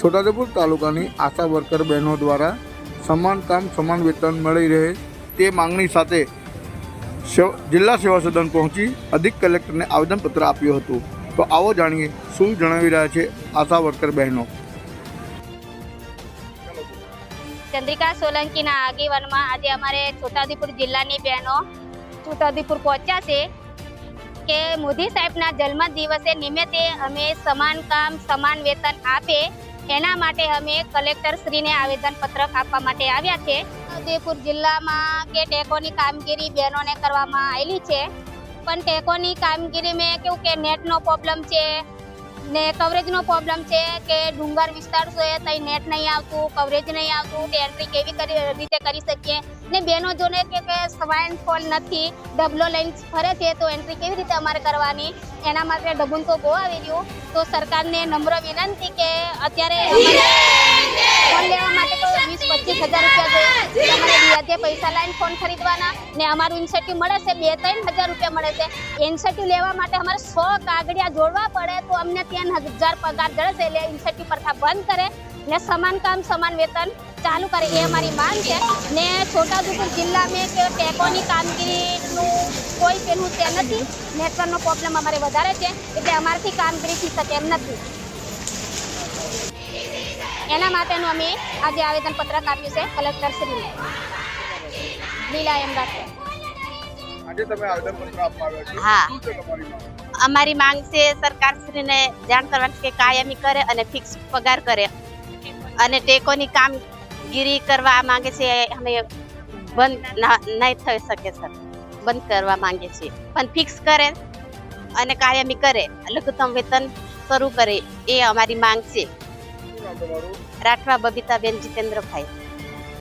છોટાઉદેપુર તાલુકાની આશા વર્કર બહેનો દ્વારા સમાન કામ, સમાન વેતન મળી રહે તે માંગણી સાથે જિલ્લા સેવા સદન પહોંચી અધિક કલેક્ટરને આવેદનપત્ર આપ્યું હતું. તો આવો જાણીએ શું જણાવી રહ્યા છે આશા વર્કર બહેનો. ચંદ્રિકા સોલંકીના આગેવાનમાં આજે અમારે છોટાઉદેપુર જિલ્લાની બહેનો છોટાઉદેપુર પહોંચ્યા છે કે મોદી સાહેબના જન્મ દિવસે નિમિત્તે અમે સમાન કામ, સમાન વેતન આપે એના માટે અમે કલેક્ટર શ્રીને આવેદન પત્રક આપવા માટે આવ્યા છે. ઉદયપુર જિલ્લામાં કે ટેકોની કામગીરી બહેનોને કરવામાં આવેલી છે. પણ ટેકોની કામગીરી મેં કેવું કે નેટનો પ્રોબ્લેમ છે ને કવરેજનો પ્રોબ્લેમ છે કે ડુંગર વિસ્તાર છે ત્યાં નેટ નહીં આવતું કવરેજ નહીં આવતું, કે એન્ટ્રી કેવી રીતે કરી શકીએ. ને બહેનો જોને કે કે સ્વાઇન ફોલ નથી, ડબલો લઈને ફરે છે, તો એન્ટ્રી કેવી રીતે અમારે કરવાની? એના માટે ડબુન તો બહુ આવી રહ્યું તો સરકારને નમ્ર વિનંતી કે અત્યારે ફોન લેવા માટે તો વીસ પચીસ હજાર રૂપિયા જોઈએ વ્યાજે પૈસા લાઈન ફોન ખરીદવાના ને અમારું ઇન્સેન્ટિવ મળે છે, બે ત્રણ હજાર રૂપિયા મળે છે. ઇન્સેન્ટિવ લેવા માટે અમારે સો કાગળિયા જોડવા પડે તો અમને ત્યાં હજાર પગાર જળે છે એટલે ઇન્સેન્ટિવ પ્રથા બંધ કરે ને સમાન કામ, સમાન વેતન ચાલુ કરે, એ અમારી માંગ છે. ને છોટાઉદેપુર જિલ્લામાં કે ટેકોની કામગીરીનું કોઈ પેલું તે નથી નેટવર્કનો પ્રોબ્લેમ અમારે વધારે છે, એટલે અમારાથી કામગીરી થઈ શકે એમ નથી. એના માટેનું અમે આજે આવેદનપત્રક આપ્યું છે કલેક્ટર શ્રીને લીલા એમ આજે તમે આવેદનપત્ર આપવા આવ્યા છો. હા. શું છે તમારી માંગ? અમારી માંગ છે સરકારશ્રીને જાણ કરવાની કે કાયમી કરે અને ફિક્સ પગાર કરે. અને ટેકોની કામગીરી કરવા માંગે છે અમે બંધ નહીં થઈ શકે સર. બંધ કરવા માંગે છે. પણ ફિક્સ કરે અને કાયમી કરે. લઘુત્તમ વેતન શરૂ કરે એ અમારી માંગ છે. રાઠવા બબીતાબેન જીતેન્દ્રભાઈ.